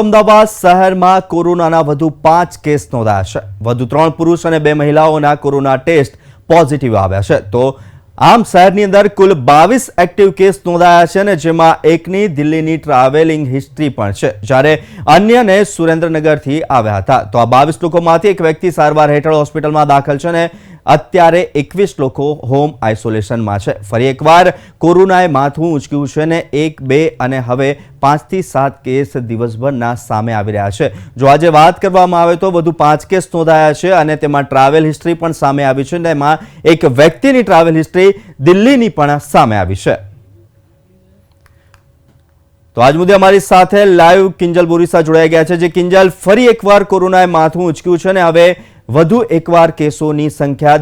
અમદાવાદ શહેરમાં કોરોનાના વધુ પાંચ કેસ નોંધાયા છે. વધુ ત્રણ પુરુષ અને બે મહિલાઓના કોરોના ટેસ્ટ પોઝિટિવ આવ્યા છે. તો આમ શહેરની અંદર કુલ બાવીસ એક્ટિવ કેસ નોંધાયા છે અને જેમાં એકની દિલ્હીની ટ્રાવેલિંગ હિસ્ટ્રી પણ છે. જ્યારે અન્યને સુરેન્દ્રનગરથી આવ્યા હતા. તો આ બાવીસ લોકોમાંથી એક વ્યક્તિ સારવાર હેઠળ હોસ્પિટલમાં દાખલ છે અને અત્યારે એકવીસ લોકો હોમ આઇસોલેશનમાં છે. ફરી એકવાર કોરોનાએ માથું ઉંચક્યું છે ને એક, બે અને હવે પાંચથી સાત કેસ દિવસભરના સામે આવી રહ્યા છે. જો આજે વાત કરવામાં આવે તો વધુ પાંચ કેસ નોંધાયા છે અને તેમાં ટ્રાવેલ હિસ્ટ્રી પણ સામે આવી છે અને એમાં એક વ્યક્તિની ટ્રાવેલ હિસ્ટ્રી દિલ્હીની પણ સામે આવી છે. તો આજ મુદ્દે અમારી સાથે લાઈવ કિંજલ બોરીસા જોડાઈ ગયા છે. જે કિંજલ ફરી એકવાર કોરોનાએ માથું ઉંચક્યું છે અને હવે વધુ એકવાર કેસોની સંખ્યા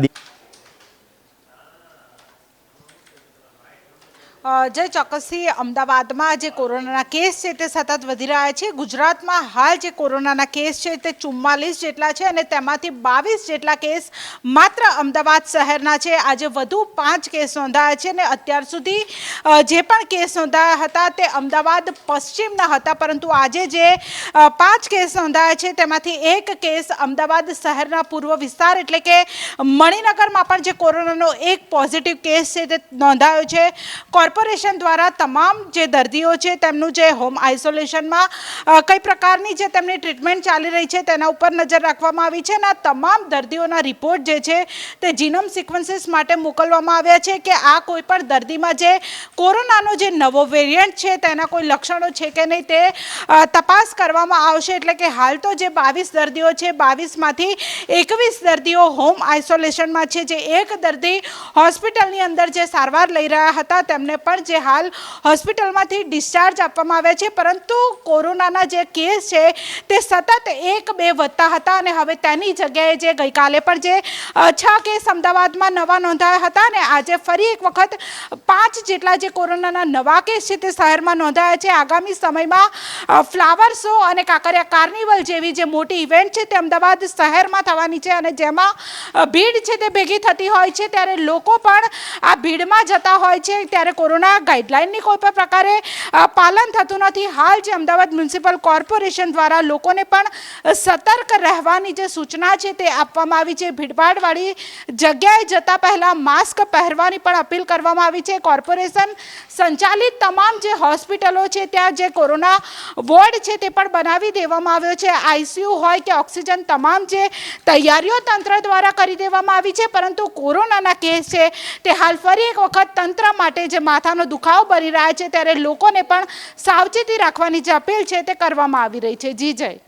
જે ચોક્કસથી અમદાવાદમાં જે કોરોનાના કેસ છે તે સતત વધી રહ્યા છે. ગુજરાતમાં હાલ જે કોરોનાના કેસ છે તે ચુમ્માલીસ જેટલા છે અને તેમાંથી બાવીસ જેટલા કેસ માત્ર અમદાવાદ શહેરના છે. આજે વધુ પાંચ કેસ નોંધાયા છે અને અત્યાર સુધી જે પણ કેસ નોંધાયા હતા તે અમદાવાદ પશ્ચિમના હતા. પરંતુ આજે જે પાંચ કેસ નોંધાયા છે તેમાંથી એક કેસ અમદાવાદ શહેરના પૂર્વ વિસ્તાર એટલે કે મણિનગરમાં પણ જે કોરોનાનો એક પોઝિટિવ કેસ છે તે નોંધાયો છે. કોર્પોરેશન દ્વારા તમામ જે દર્દીઓ છે, તેમનું જે હોમ આઇસોલેશનમાં કઈ પ્રકારની જે તેમની ટ્રીટમેન્ટ ચાલી રહી છે, તેના ઉપર નજર રાખવામાં આવી છે અને આ તમામ દર્દીઓના રિપોર્ટ જે છે, તે જીનોમ સિક્વન્સીસ માટે મોકલવામાં આવ્યા છે કે આ કોઈ પણ દર્દીમાં જે કોરોનાનો જે નવો વેરિયન્ટ છે, તેના કોઈ લક્ષણો છે કે નહીં, તે તપાસ કરવામાં આવશે. એટલે કે હાલ તો જે બાવીસ દર્દીઓ છે, બાવીસમાંથી એકવીસ દર્દીઓ હોમ આઇસોલેશનમાં છે. જે એક દર્દી હોસ્પિટલની અંદર જે સારવાર લઈ રહ્યા હતા, તેમને પણ જે હાલ હોસ્પિટલમાંથી ડિસ્ચાર્જ આપવામાં આવ્યા છે, પરંતુ કોરોનાના જે કેસ છે, તે સતત એક બે વધતા હતા અને હવે તેની જગ્યાએ જે ગઈકાલે પણ જે છ કેસ અમદાવાદમાં નવા નોંધાયા હતા અને આજે ફરી એક વખત પાંચ જેટલા જે કોરોનાના નવા કેસ છે, તે શહેરમાં નોંધાયા છે. આગામી સમયમાં ફ્લાવર શો અને કાંકરિયા કાર્નિવલ જેવી જે મોટી ઇવેન્ટ છે, તે અમદાવાદ શહેરમાં થવાની છે અને જેમાં ભીડ છે, તે ભેગી થતી હોય છે. ત્યારે લોકો પણ આ ભીડમાં જતા હોય છે. ત્યારે કોરોના ગાઈડલાઇનની કોઈ પણ પ્રકારે પાલન થતું નથી. હાલ જે અમદાવાદ મ્યુનિસિપલ કોર્પોરેશન દ્વારા લોકોને પણ સતર્ક રહેવાની જે સૂચના છે તે આપવામાં આવી છે. ભીડભાડવાળી જગ્યાએ જતા પહેલાં માસ્ક પહેરવાની પણ અપીલ કરવામાં આવી છે. કોર્પોરેશન સંચાલિત તમામ જે હોસ્પિટલો છે, ત્યાં જે કોરોના વોર્ડ છે તે પણ બનાવી દેવામાં આવ્યો છે. આઈસીયુ હોય કે ઓક્સિજન, તમામ જે તૈયારીઓ તંત્ર દ્વારા કરી દેવામાં આવી છે. પરંતુ કોરોનાના કેસ છે તે હાલ ફરી એક વખત તંત્ર માટે જે માથાનો દુખાવો બની રહ્યા છે, ત્યારે લોકોને પણ સાવચેતી રાખવાની જે અપીલ છે તે કરવામાં આવી રહી છે. જી જય.